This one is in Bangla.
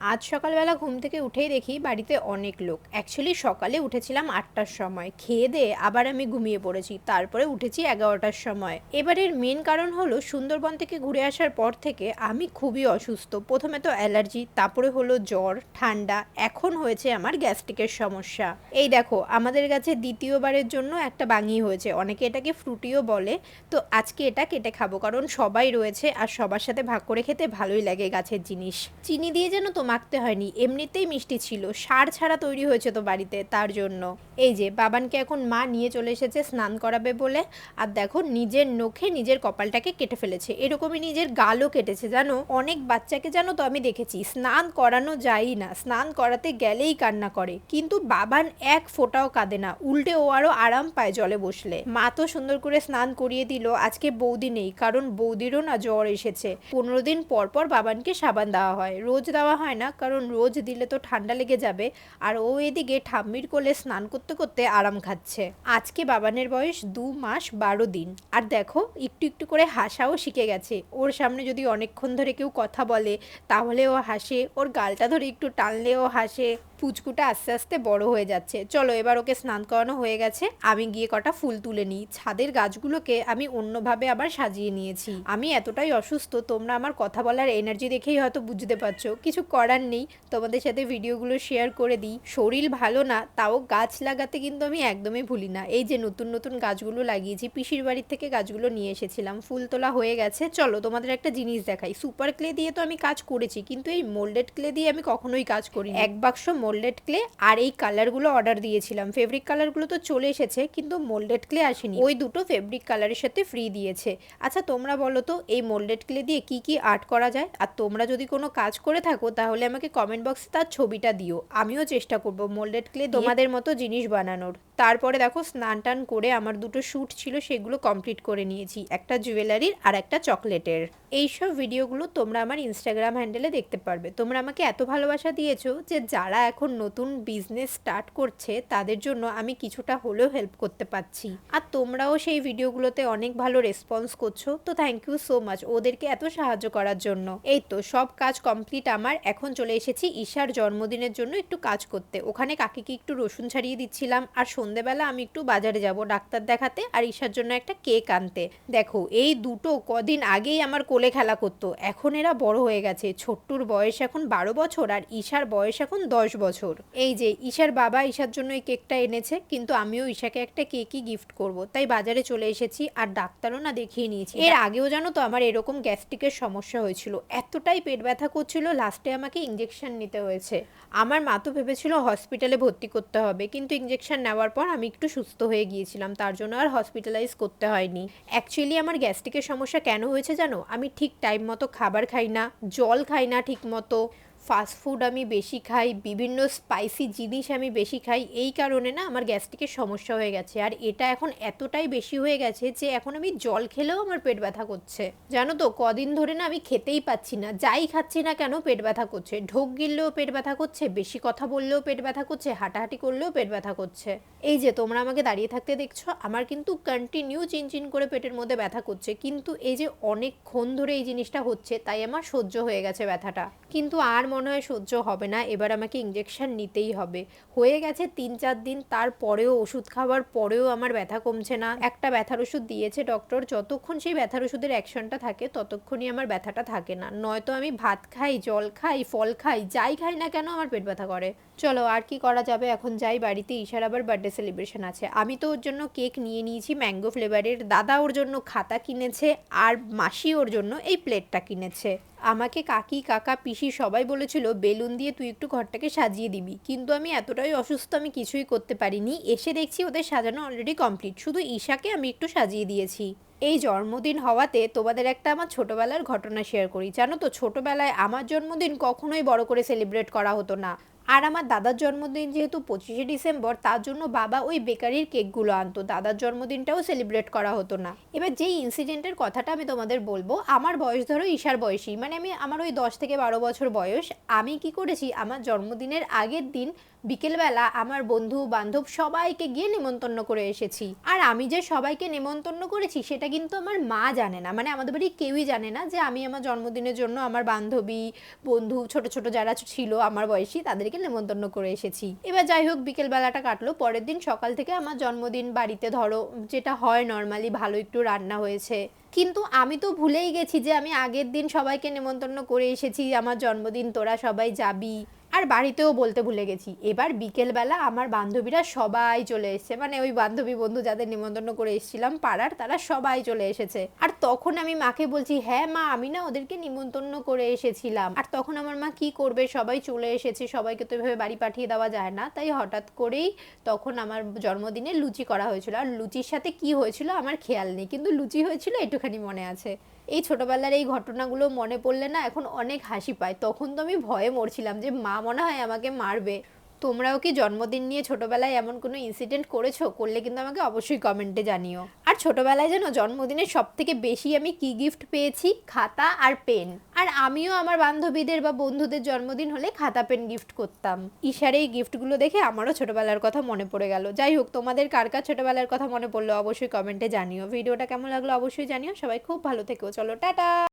আজ সকালবেলা ঘুম থেকে উঠেই দেখি বাড়িতে অনেক লোক। অ্যাকচুয়ালি সকালে উঠেছিলাম আটটার সময়। খেয়ে দিয়ে আবার আমি ঘুমিয়ে পড়েছি। তারপরে উঠেছি এগারোটার সময়। এবারের মেন কারণ হলো সুন্দরবন থেকে ঘুরে আসার পর থেকে আমি খুবই অসুস্থ। প্রথমে তো অ্যালার্জি, তারপরে হলো জ্বর, ঠান্ডা। এখন হয়েছে আমার গ্যাস্ট্রিকের সমস্যা। এই দেখো, আমাদের কাছে দ্বিতীয়বারের জন্য একটা বাঙি হয়েছে। অনেকে এটাকে ফ্রুটিও বলে। তো আজকে এটা কেটে খাব। কারণ সবাই রয়েছে আর সবার সাথে ভাগ করে খেতে ভালোই লাগে গাছের জিনিস। চিনি দিয়ে যেন তো মাখতে হয়নি, এমনিতেই মিষ্টি ছিল। সার ছাড়া তৈরি হয়েছে তো বাড়িতে, তার জন্য। এই যে, বাবানকে এখন মা নিয়ে চলে এসেছে স্নান করাবে বলে। আর দেখো, নিজের নখে নিজের কপালটাকে কেটে ফেলেছে। এরকমই নিজের গালও কেটেছে, জানো? অনেক বাচ্চাকে জানো তো আমি দেখেছি, স্নান করানো যায়ই না। স্নান করাতে গেলেই কান্না করে। কিন্তু বাবান এক ফোঁটাও কাঁদে না। উল্টে ও আরও আরাম পায় জলে বসলে। মা তো সুন্দর করে স্নান করিয়ে দিল। আজকে বৌদি নেই, কারণ বৌদিরও না জ্বর এসেছে। পনেরো দিন পর পর বাবানকে সাবান দেওয়া হয়। রোজ দেওয়া হয় না। কারণ রোজ দিলে তো ঠান্ডা লেগে যাবে। আর ও এদিকে ঠাম্মির কোলে স্নান করতে করতে আরাম খাচ্ছে। আজকে বাবানের বয়স দু মাস বারো দিন। আর দেখো, একটু একটু করে হাসাও শিখে গেছে। ওর সামনে যদি অনেকক্ষণ ধরে কেউ কথা বলে, তাহলে ও হাসে। ওর গালটা ধরে একটু টানলেও হাসে। পুচকুটা আস্তে আস্তে বড় হয়ে যাচ্ছে। চলো এবার ওকে স্নান করানো হয়ে গেছে। আমি গিয়ে কটা ফুল তুলে নিই। ছাদের গাছগুলোকে আমি অন্যভাবে আবার সাজিয়ে নিয়েছি। আমি এতটাই অসুস্থ, তোমরা আমার কথা বলার এনার্জি দেখেই হয়তো বুঝতে পারছ। কিছু করার নেই। তোমাদের সাথে ভিডিওগুলো শেয়ার করে দিই। শরীর ভালো না, তাও গাছ লাগাতে কিন্তু আমি একদমই ভুলি না। এই যে নতুন নতুন গাছগুলো লাগিয়েছি, পিসির বাড়ির থেকে গাছগুলো নিয়ে এসেছিলাম। ফুল তোলা হয়ে গেছে। চলো তোমাদের একটা জিনিস দেখাই। সুপার ক্লে দিয়ে তো আমি কাজ করেছি, কিন্তু এই মোল্ডেড ক্লে দিয়ে আমি কখনোই কাজ করি এক বাক্স মোল্ডেড ক্লে আর এই কালারগুলো অর্ডার দিয়েছিলাম। ফেব্রিক কালারগুলো তো চলে এসেছে, কিন্তু মোল্ডেড ক্লে আসেনি। ওই দুটো ফেব্রিক কালারের সাথে ফ্রি দিয়েছে। আচ্ছা তোমরা বলো তো, এই মোল্ডেড ক্লে দিয়ে কি কি আর্ট করা যায়? আর তোমরা যদি কোনো কাজ করে থাকো, তাহলে আমাকে কমেন্ট বক্সে তার ছবিটা দিও। আমিও চেষ্টা করব মোল্ডেড ক্লে তোমাদের মতো জিনিস বানানোর। তারপরে দেখো স্নান টান করে আমার দুটো শ্যুট ছিল, সেগুলো কমপ্লিট করে নিয়েছি। একটা জুয়েলারির আর একটা চকলেটের। এইসব ভিডিওগুলো তোমরা আমার ইনস্টাগ্রাম হ্যান্ডেলে দেখতে পারবে। তোমরা আমাকে এত ভালোবাসা দিয়েছ যে যারা এখন নতুন বিজনেস স্টার্ট করছে, তাদের জন্য আমি কিছুটা হলেও হেল্প করতে পারছি। আর তোমরাও সেই ভিডিওগুলোতে অনেক ভালো রেসপন্স করছ, তো থ্যাংক ইউ সো মাচ ওদেরকে এত সাহায্য করার জন্য। এই তো সব কাজ কমপ্লিট আমার, এখন চলে এসেছি ঈশার জন্মদিনের জন্য একটু কাজ করতে। ওখানে কাকিকে একটু রসুন ছাড়িয়ে দিচ্ছিলাম, আর সন্ধেবেলা আমি একটু বাজারে যাব ডাক্তার দেখাতে আর ঈশার জন্য একটা কেক আনতে। দেখো, এই দুটো কদিন আগেই আমার কোলে খেলা করতো। এখন এরা বড় হয়ে গেছে। ছোট্টুর বয়স এখন বারো বছর আর ঈশার বয়স এখন দশ বছর। এই যে, ঈশার বাবা ঈশার জন্য এই কেকটা এনেছে, কিন্তু আমিও ঈশাকে একটা কেকই গিফট করব। তাই বাজারে চলে এসেছি আর ডাক্তারও না দেখিয়ে নিয়েছি। এর আগেও জানো তো আমার এরকম গ্যাস্ট্রিকের সমস্যা হয়েছিল। এতটাই পেট ব্যথা করছিল লাস্টে আমাকে ইঞ্জেকশন নিতে হয়েছে। আমার মা তো ভেবেছিল হসপিটালে ভর্তি করতে হবে, কিন্তু ইঞ্জেকশন নেওয়ার পর আমি একটু সুস্থ হয়ে গিয়েছিলাম, তার জন্য আর হসপিটালাইজ করতে হয়নি। অ্যাকচুয়ালি আমার গ্যাস্ট্রিকের সমস্যা কেন হয়েছে জানো? আমি ঠিক টাইম মতো খাবার খাই না, জল খাই না ঠিক মতো। ফাস্ট ফুড আমি বেশি খাই, বিভিন্ন স্পাইসি জিনিস আমি বেশি খাই, এই কারণে না আমার গ্যাস্ট্রিকের সমস্যা হয়ে গেছে। আর এটা এখন এতটাই বেশি হয়ে গেছে যে এখন আমি জল খেলেও আমার পেট ব্যথা করছে। জানো তো, কদিন ধরে না আমি খেতেই পাচ্ছি না, যাই খাচ্ছি না কেন পেট ব্যথা করছে? ঢোক গিললেও পেট ব্যথা করছে, বেশি কথা বললেও পেট ব্যথা করছে, হাঁটাহাঁটি করলেও পেট ব্যথা করছে। এই যে তোমরা আমাকে দাঁড়িয়ে থাকতে দেখছ, আমার কিন্তু কন্টিনিউ চিনচিন করে পেটের মধ্যে ব্যথা করছে। কিন্তু এই যে অনেকক্ষণ ধরে এই জিনিসটা হচ্ছে, তাই আমার সহ্য হয়ে গেছে ব্যথাটা। কিন্তু আর মনে হয় সহ্য হবে না, এবার আমাকে ইঞ্জেকশন নিতেই হবে। হয়ে গেছে তিন চার দিন, তারপরেও ওষুধ খাওয়ার পরেও আমার ব্যথা কমছে না। একটা ব্যথার ওষুধ দিয়েছে ডক্টর যতক্ষণ সেই ব্যথার ওষুধের অ্যাকশনটা থাকে, ততক্ষণই আমার ব্যথাটা থাকে না। নয়তো আমি ভাত খাই, জল খাই, ফল খাই, যাই খাই না কেন আমার পেট ব্যথা করে। চলো, আর কি করা যাবে? এখন যাই বাড়িতে, ঈশার আবার বার্থডে সেলিব্রেশন আছে। আমি তো ওর জন্য কেক নিয়ে নিয়েছি ম্যাঙ্গো ফ্লেভারের দাদা ওর জন্য খাতা কিনেছে, আর মাসি ওর জন্য এই প্লেটটা কিনেছে। আমাকে কাকি, কাকা, পিসি সবাই বলেছিল, বেলুন দিয়ে তুই একটু ঘরটাকে সাজিয়ে দিবি। কিন্তু আমি এতটাই অসুস্থ আমি কিছুই করতে পারিনি। এসে দেখছি ওদের সাজানো অলরেডি কমপ্লিট শুধু ঈশাকে আমি একটু সাজিয়ে দিয়েছি। এই জন্মদিন হওয়াতে তোমাদের একটা আমার ছোটোবেলার ঘটনা শেয়ার করি। জানো তো, ছোটোবেলায় আমার জন্মদিন কখনোই বড় করে সেলিব্রেট করা হতো না। আর আমার দাদার জন্মদিন যেহেতু পঁচিশে ডিসেম্বর, তার জন্য বাবা ওই বেকারির কেকগুলো আনতো। দাদার জন্মদিনটাও সেলিব্রেট করা হতো না। এবার যেই ইনসিডেন্টের কথাটা আমি তোমাদের বলব, আমার বয়স ধরো ঈশার বয়সী মানে আমি আমার ওই দশ থেকে বারো বছর বয়স, আমি কি করেছি, আমার জন্মদিনের আগের দিন বিকেলবেলা আমার বন্ধু, বান্ধব সবাইকে গিয়ে নেমন্তন্ন করে এসেছি। আর আমি যে সবাইকে নেমন্তন্ন করেছি, সেটা কিন্তু আমার মা জানে না। মানে আমাদের বাড়ি কেউই জানে না যে আমি আমার জন্মদিনের জন্য আমার বান্ধবী, বন্ধু, ছোট ছোট যারা ছিল আমার বয়সী, তাদেরকে নেমন্তন্ন করে এসেছি। এবার যাই হোক, বিকেল বেলাটা কাটলো। পরের দিন সকাল থেকে আমার জন্মদিন বাড়িতে ধরো, যেটা হয় নর্মালি ভালো একটু রান্না হয়েছে। কিন্তু আমি তো ভুলেই গেছি যে আমি আগের দিন সবাইকে নেমন্তন্ন করে এসেছি, আমার জন্মদিন তোরা সবাই যাবি। আর বাড়িতেও বলতে ভুলে গেছি। এবার বিকেলবেলা আমার বান্ধবীরা সবাই চলে এসেছে। মানে ওই বান্ধবী বন্ধু যাদের নিমন্ত্রণ করে এসেছিলাম পাড়ার, তারা সবাই চলে এসেছে। আর তখন আমি মাকে বলছি হ্যাঁ মা, আমি না ওদেরকে নিমন্ত্রণ করে এসেছিলাম। আর তখন আমার মা কি করবে? সবাই চলে এসেছে। সবাইকে তো এভাবে বাড়ি পাঠিয়ে দেওয়া যায় না। তাই হঠাৎ করেই তখন আমার জন্মদিনে লুচি করা হয়েছিল। আর লুচির সাথে কি হয়েছিল আমার খেয়াল নেই। কিন্তু লুচি হয়েছিল একটুখানি মনে আছে। এই ছোটবেলার এই ঘটনাগুলো মনে পড়লে না এখন অনেক হাসি পায়। তখন তো আমি ভয়ে মরছিলাম যে, মা মনে হয় আমাকে মারবে। তোমরাও কি জন্মদিন নিয়ে ছোটবেলায় এমন কোনো ইনসিডেন্ট করেছ? করলে কিন্তু আমাকে অবশ্যই কমেন্টে জানিও। আর ছোটবেলায় যেন জন্মদিনে সব থেকে বেশি আমি কি গিফট পেয়েছি? খাতা আর পেন আর আমিও আমার বান্ধবীদের বা বন্ধুদের জন্মদিন হলে খাতা পেন গিফট করতাম। ঈশার এই গিফটগুলো দেখে আমারও ছোটবেলার কথা মনে পড়ে গেল। যাই হোক, তোমাদের কার কার ছোটবেলার কথা মনে পড়ল অবশ্যই কমেন্টে জানিও। ভিডিওটা কেমন লাগল অবশ্যই জানিও। সবাই খুব ভালো থেকো। চলো, টাটা!